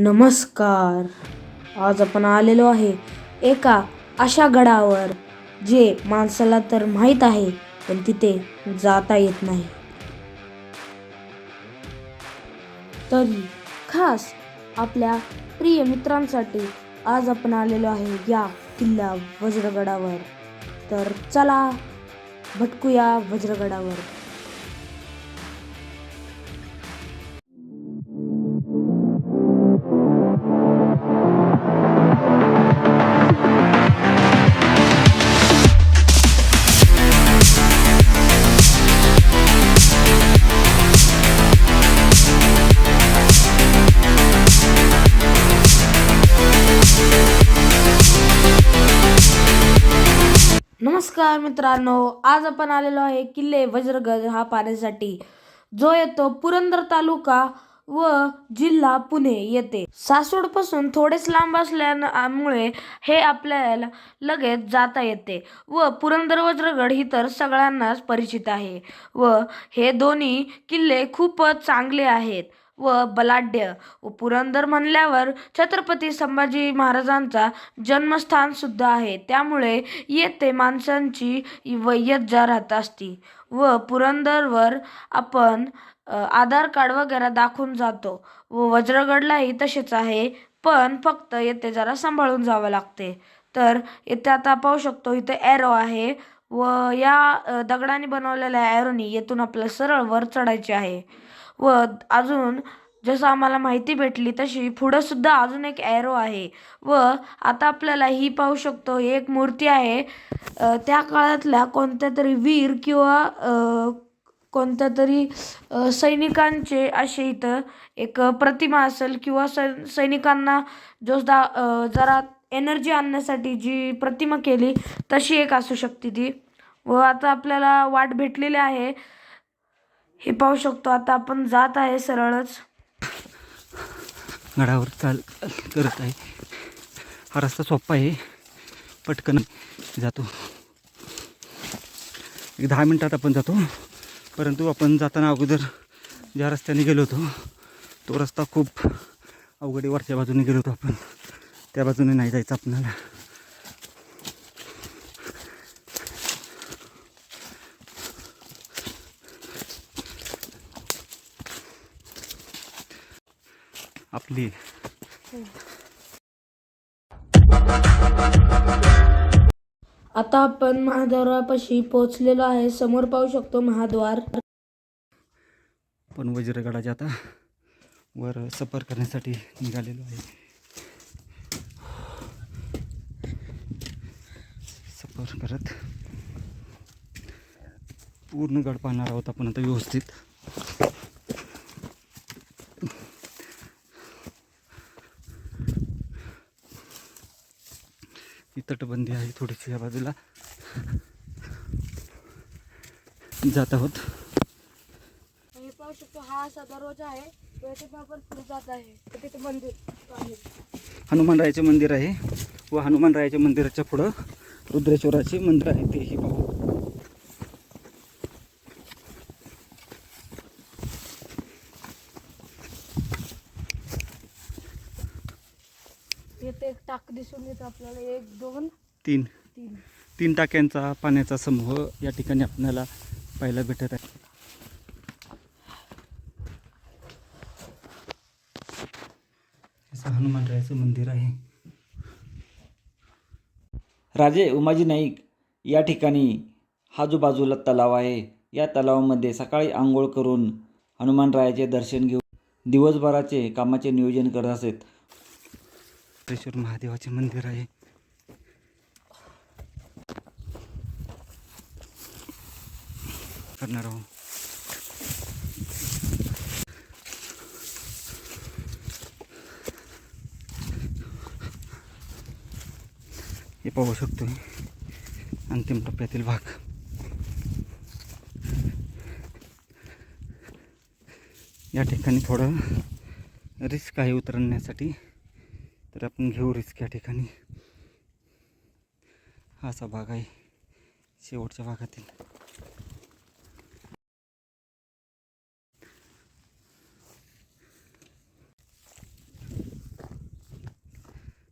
नमस्कार. आज आपण आलेलो आहे एका अशा गडावर जे माणसाला तर माहीत आहे पण तिथे जाता येत नाही. तरी खास आपल्या प्रिय मित्रांसाठी आज आपण आलेलो आहे या किल्ला वज्रगडावर. तर चला भटकूया वज्रगडावर. नमस्कार मित्रांनो आज आपण आलेलो आहे किल्ले वज्रगड हा पाहण्यासाठी जो येतो पुरंदर तालुका व जिल्हा पुणे येते सासवडपासून थोडेच लांब असल्यामुळे हे आपल्याला लगेच जाता येते व पुरंदर वज्रगड ही तर सगळ्यांनाच परिचित आहे व हे दोन्ही किल्ले खूपच चांगले आहेत. व बलाढ्य. व पुरंदर म्हणल्यावर छत्रपती संभाजी महाराजांचा जन्मस्थान सुद्धा आहे. त्यामुळे येथे माणसांची वय्यत राहत असती व पुरंदरवर आपण आधार कार्ड वगैरे दाखवून जातो व वज्रगडलाही तसेच आहे. पण फक्त येथे जरा सांभाळून जावं लागते. तर येथे आता पाहू शकतो इथे ॲरो आहे. व या दगडाने बनवलेल्या ॲरोनी येथून आपल्याला सरळ वर चढायचे आहे. व अजून जसं आम्हाला माहिती भेटली तशी पुढंसुद्धा अजून एक ॲरो आहे. व आता आपल्याला ही पाहू शकतो ही एक मूर्ती आहे. त्या काळातल्या कोणत्या तरी वीर किंवा कोणत्या तरी सैनिकांचे असे इथं एक प्रतिमा असेल किंवा सै सैनिकांना जो जरा एनर्जी आणण्यासाठी जी प्रतिमा केली तशी एक असू शकते ती. व आता आपल्याला वाट भेटलेली आहे. हे पाहू शकतो आता आपण जात आहे सरळच. गडावर चाल करत आहे. हा रस्ता सोपा आहे. पटकन जातो. एक दहा मिनटात आपण जातो. परंतु आपण जाताना अगोदर ज्या रस्त्याने गेलो होतो तो रस्ता खूप अवघडी वरच्या बाजूने गेलो होतो आपण. त्या बाजूने नाही जायचं आपल्याला. आपली. आता आपण महाद्वारापाशी पोहोचलेलो आहे. समोर पाहू शकतो महाद्वार. पण वज्रगडाच्या आता वर सफर करण्यासाठी निघालेलो आहे. सफर करत. पूर्ण गड पाहणार आहोत आपण आता व्यवस्थित. ही तटबंदी आहे थोडीशी या बाजूला. जात आहोत. हे पाहू शकतो हा असा दरवाजा आहे. आपण जात आहे. तिथे मंदिर आहे. हनुमानरायाचे मंदिर आहे. व हनुमानरायाच्या मंदिराच्या पुढं रुद्रेश्वराचे मंदिर आहे तेही पाहू. येथे एक टाक दिसून येतो आपल्याला. एक दोन तीन. तीन. तीन टाक्यांचा पाण्याचा समूह या ठिकाणी आपल्याला पाहायला भेटत आहे. असं हनुमानरायाचं मंदिर आहे. राजे उमाजी नाईक या ठिकाणी हा जो बाजूला तलाव आहे. या तलावामध्ये सकाळी आंघोळ करून हनुमानरायाचे दर्शन घेऊन दिवसभराचे कामाचे नियोजन करत असत. त्रेश्वर महादेवाचे मंदिर आहे. करणार आहोत. हे पाहू शकतो अंतिम टप्प्यातील भाग. या ठिकाणी थोडं रिस्क आहे उतरण्यासाठी. तर आपण घेऊ रिस्क या ठिकाणी. हा असा भाग आहे शेवटच्या भागातील.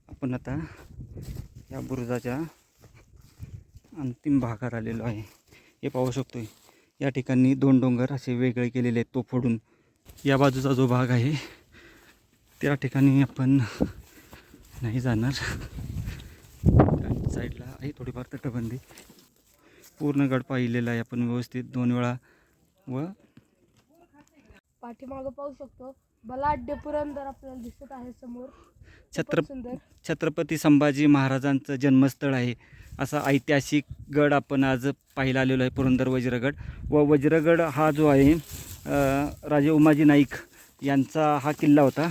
आपण आता या बुरुजाच्या अंतिम भागात आलेलो आहे. हे पाहू शकतो या ठिकाणी दोन डोंगर असे वेगळे केलेले आहेत. तो फोडून या बाजूचा जो भाग आहे त्या ठिकाणी आपण नाही जाणार. साईडला आहे थोडीफार तटबंदी. पूर्ण गड पाहिलेला आहे. आपण व्यवस्थित दोन वेळा व पाठीमागं पाहू शकतो. बलाढ्य पुरंदर आपल्याला दिसत आहे समोर. छत्र सुंदर. छत्रपती संभाजी महाराजांचं जन्मस्थळ आहे. असा ऐतिहासिक गड आपण आज पाहायला आलेलो आहे पुरंदर वज्रगड. व वज्रगड हा जो आहे अ, राजे उमाजी नाईक यांचा हा किल्ला होता.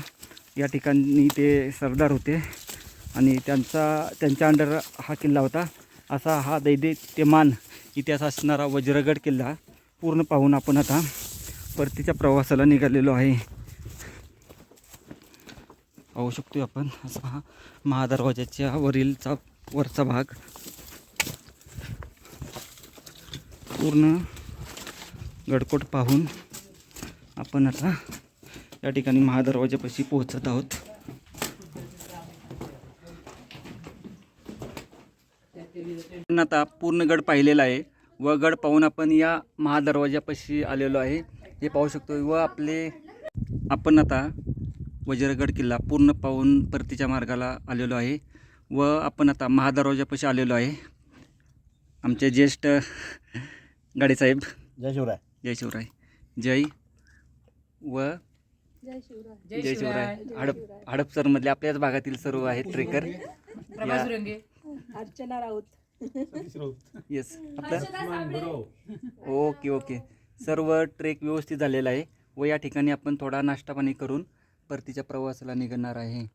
या ठिकाणी ते सरदार होते आणि त्यांचा त्यांच्या अंडर हा किल्ला होता. असा हा दैदित्यमान इतिहास असणारा वज्रगड किल्ला पूर्ण पाहून आपण आता परतीच्या प्रवासाला निघालेलो आहे. पाहू शकतो आपण. असा हा महादरवाज्याच्या वरीलचा वरचा भाग. पूर्ण गडकोट पाहून आपण आता या ठिकाणी महादरवाज्यापाशी पोहोचत आहोत. आता पूर्ण गड पाहिलेला आहे व गड पाहून आपण या महादरवाज्यापाशी आलेलो आहे. हे पाहू शकतो व आपले आपण आता वज्रगड किल्ला पूर्ण पाहून परतीच्या मार्गाला आलेलो आहे व आपण आता महादरवाजापाशी आलेलो आहे. आमचे ज्येष्ठ गाडीसाहेब जय शिवराय. जय शिवराय. जय. व जय शिवराय. जय शिवराय. हडप हडपसरमधले आपल्याच भागातील सर्व आहेत ट्रेकर. अर्चना राऊत. येस आपलं ओके ओके. सर्व ट्रेक व्यवस्थित झालेला आहे व या ठिकाणी आपण थोडा नाश्ता पाणी करून परतीच्या प्रवासाला निघणार आहे.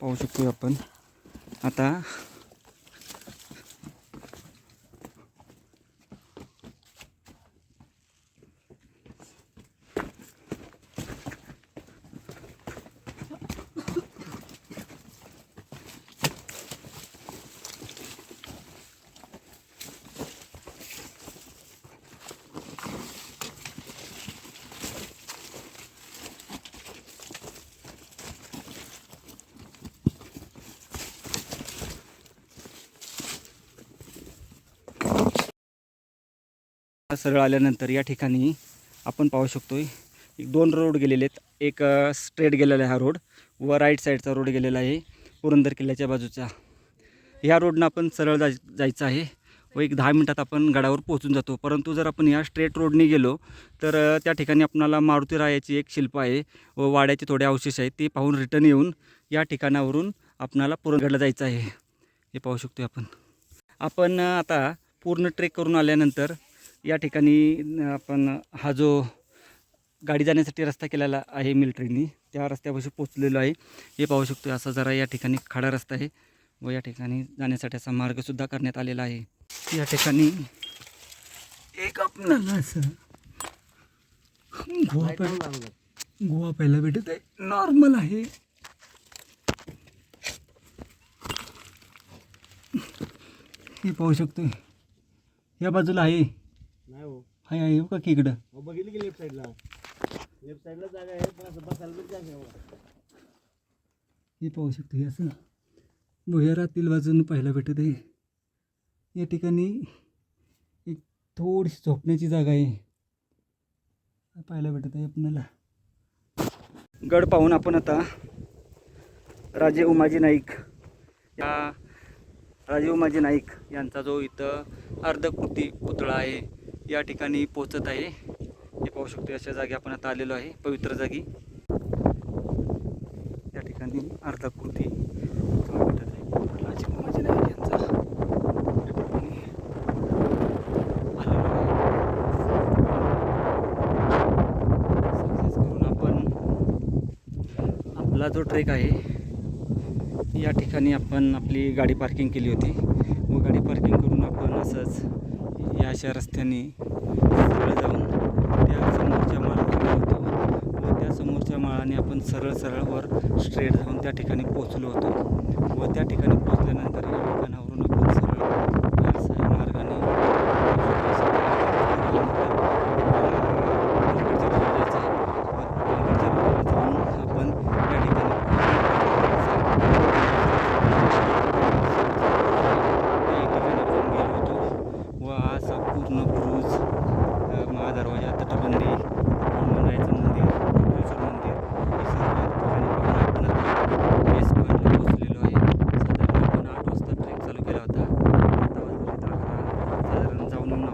पाहू शकतो आपण. आता सरळ आल्यानंतर या ठिकाणी आपण पाहू शकतो एक दोन रोड गेलेले आहेत. एक स्ट्रेट गेलेला आहे हा रोड व राईट साईडचा रोड गेलेला आहे पुरंदर किल्ल्याच्या बाजूचा. ह्या रोडनं आपण सरळ जाय जायचं आहे व एक दहा मिनटात आपण गडावर पोहोचून जातो. परंतु जर आपण या स्ट्रेट रोडने गेलो तर त्या ठिकाणी आपणाला मारुती रायाची एक शिल्प आहे व वाड्याचे थोडे अवशेष आहेत ते पाहून रिटर्न येऊन या ठिकाणावरून आपणाला पुरंदरला जायचं आहे. हे पाहू शकतो आपण. आपण आता पूर्ण ट्रेक करून आल्यानंतर या ठिकाणी आपण हा जो गाडी जाण्यासाठी रस्ता केलेला आहे मिलिटरीनी त्या रस्त्यापाशी पोचलेलो आहे. हे पाहू शकतो असा जरा या ठिकाणी खाडा रस्ता आहे व या ठिकाणी जाण्यासाठी असा मार्गसुद्धा करण्यात आलेला आहे. या ठिकाणी एक आपल्याला असं गोवा पहिला गोवा पहिला भेटत आहे. नॉर्मल आहे. हे पाहू शकतो या बाजूला आहे. नाही हो. हाय आहे का की इकडं? अहो, बघितली की लेफ्ट साईडला लेफ्ट साईडला जागा आहे पण असं बसायला पण जागा आहे बघा. हे पाहू शकतो हे असं. भुयारातील बाजून पाहायला भेटत आहे. या ठिकाणी एक थोडीशी झोपण्याची जागा आहे. पाहायला भेटत आहे आपल्याला. गड पाहून आपण आता राजे उमाजी नाईक. या राजे उमाजी नाईक यांचा जो इथं अर्धकृती पुतळा आहे या ठिकाणी पोचत आहे. हे पाहू शकतो अशा जागी आपण आता आलेलो आहे पवित्र जागी. या ठिकाणी अर्धाकृती आपण आपला जो ट्रेक आहे या ठिकाणी आपण आपली गाडी पार्किंग केली होती. व गाडी पार्किंग करून आपण असंच या अशा रस्त्याने सरळ जाऊन त्या समोरच्या माळाकडे होतो व त्या समोरच्या माळाने आपण सरळ सरळ वर स्ट्रेट जाऊन त्या ठिकाणी पोचलो होतो. व त्या ठिकाणी पोचल्यानंतर या ठिकाणावरून आपण सरळ या अशा मार्गाने आपण या ठिकाणी पूर्ण क्रूज महादरवाजा तटबंदी हनुमानायचं मंदिर कोपेश्वर मंदिर हे सर्व ठिकाणी बघून आपण आता बेस पॉईंटला पोहोचलेलो आहे. साधारण आपण आठ वाजता ट्रेक चालू केला होता. आता वाजले तर अकरा. साधारण जाऊन येऊन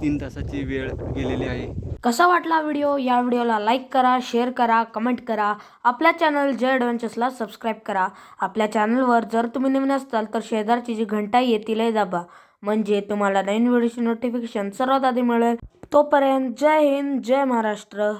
तीन तासाची वेळ गेलेली आहे. कसा वाटला व्हिडिओ? या व्हिडिओला लाईक करा शेअर करा कमेंट करा. आपल्या चॅनल जय ॲडव्हेंचर्सला सबस्क्राईब करा. आपल्या चॅनलवर जर तुम्ही नवीन असाल तर शेजारची जी घंटा आहे दाबा. म्हणजे तुम्हाला नवीन व्हिडिओचे नोटिफिकेशन सर्वात आधी मिळेल. तोपर्यंत जय हिंद जय महाराष्ट्र.